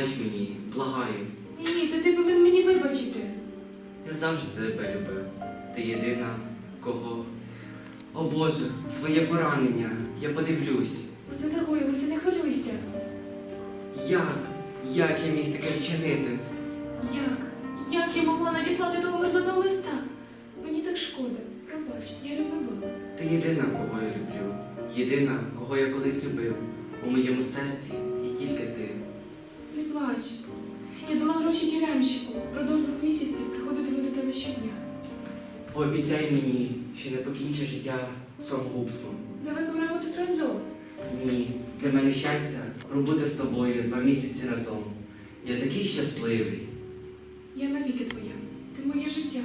пробач мені, благаю. Ні, це ти повинен мені вибачити. Я завжди тебе любив. Ти єдина, кого. О Боже, твоє поранення, я подивлюсь. Усе загоїлося, не хвилюйся. Як? Як я міг таке вчинити? Як? Як я могла надіслати того мерзотного листа? Мені так шкода. Пробач, я ревнувала. Ти єдина, кого я люблю. Єдина, кого я колись любив. У моєму серці є тільки ти. Не плач. Я дала гроші тюремщику. Продовж двох місяців приходитиму до тебе щодня. Пообіцяй мені, що не покінчиш життя самогубством. Давай помремо тут разом. Ні, для мене щастя пробути з тобою два місяці разом. Я такий щасливий. Я навіки твоя. Ти моє життя.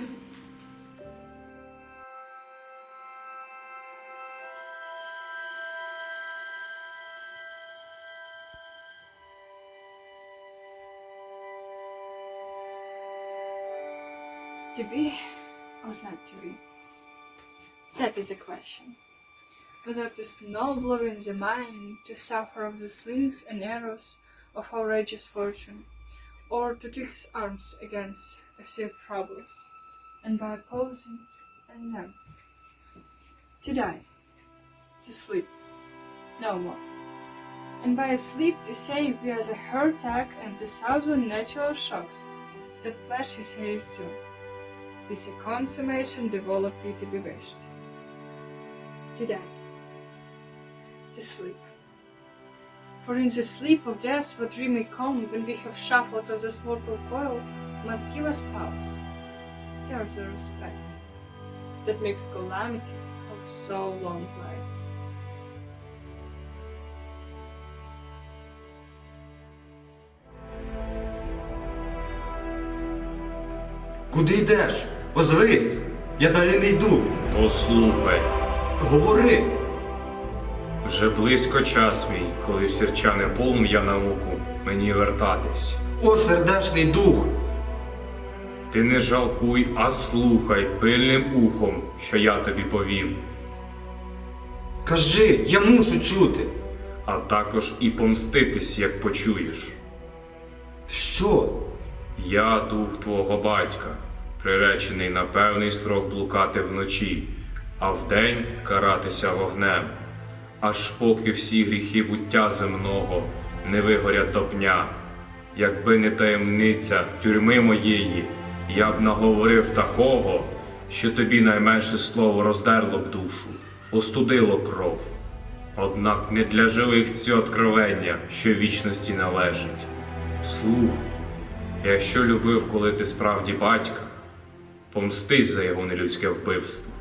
To be or not to be? That is a question. Whether it is nobler in the mind to suffer of the slings and arrows of outrageous fortune, or to take arms against perceived troubles, and by opposing them, to die, to sleep, no more, and by a sleep to save via the heart attack and the thousand natural shocks that flesh is heir to. This a consummation developed to be wished. To die. To sleep. For in the sleep of death what dream may come when we have shuffled of this mortal coil must give us pause. Serve the respect that makes calamity of so long life. Куди йдеш? Озвись! Я далі не йду. Послухай, Говори. вже близько час мій, коли сірчане полум'я науку мені вертатись. О, сердечний дух! Ти не жалкуй, а слухай пильним ухом, що я тобі повім, Кажи, я мушу чути. а також і помститись, як почуєш. Що? Я дух твого батька, приречений на певний строк блукати вночі, а вдень каратися вогнем, аж поки всі гріхи буття земного не вигорять до пня. Якби не таємниця тюрми моєї, я б наговорив такого, що тобі найменше слово роздерло б душу, остудило кров. Однак не для живих ці откровення, що вічності належить. Слухай. Якщо любив, коли ти справді батька, помстись за його нелюдське вбивство.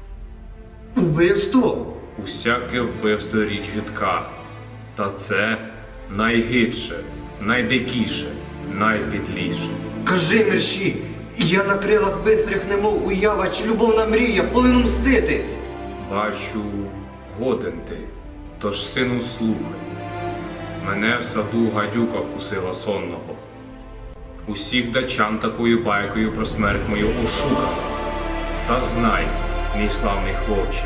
Убивство? Усяке вбивство річ гидка. Та це найгидше, найдикіше, найпідліше. Кажи, мерщі! Я на крилах бистрих, немов уява, чи любовна мрія, полину мститись. Бачу, годен ти, тож сину слухай. Мене в саду гадюка вкусила сонного. Усіх дачан такою байкою про смерть мою ошукано. Та знай, мій славний хлопче,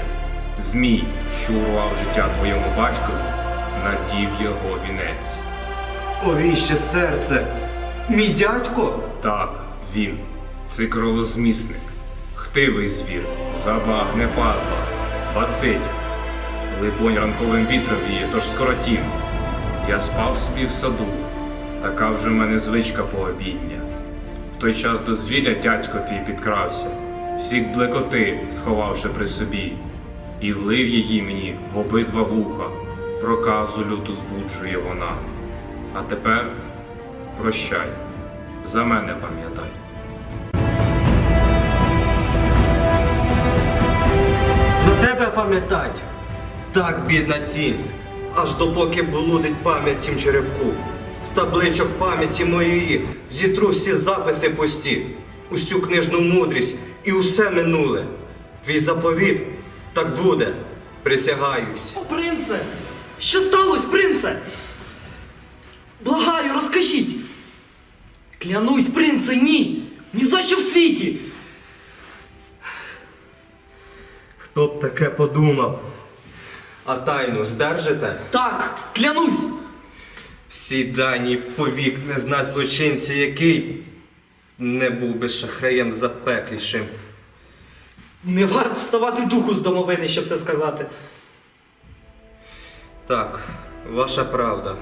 змій, що урвав життя твоєму батькові, надів його вінець. Овіще серце! Мій дядько? Так, він, це кровозмісник, хтивий звір, забагне падла, бацить. Либонь ранковим вітром віє, тож скоротім. Я спав собі в саду, така вже в мене звичка пообідня. В той час до звілля дядько твій підкрався, всіх блекоти сховавши при собі, і влив її мені в обидва вуха, проказу люту збуджує вона. А тепер прощай, за мене пам'ятай. За тебе пам'ятать. Так, бідна тінь, аж допоки блудить пам'ять тім черепку. З табличок пам'яті моєї зітру всі записи пусті, усю книжну мудрість і усе минуле. Твій заповіт так буде, присягаюсь. О, принце! Що сталося, принце? Благаю, розкажіть. Клянусь, принце, ні! Ні за що в світі! Хто б таке подумав? А тайну здержите? Так, клянусь! Всі дані повік не знать злочинця, який не був би шахраєм запеклішим. Не варто вставати духу з домовини, щоб це сказати. Так, ваша правда.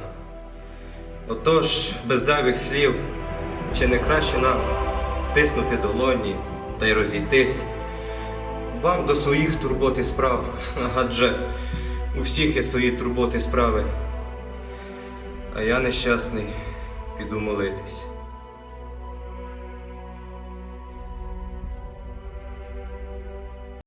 Отож, без зайвих слів, чи не краще нам тиснути долоні та й розійтись? Вам до своїх турбот і справ, адже у всіх є свої турботи справи. А я нещасний, піду молитись.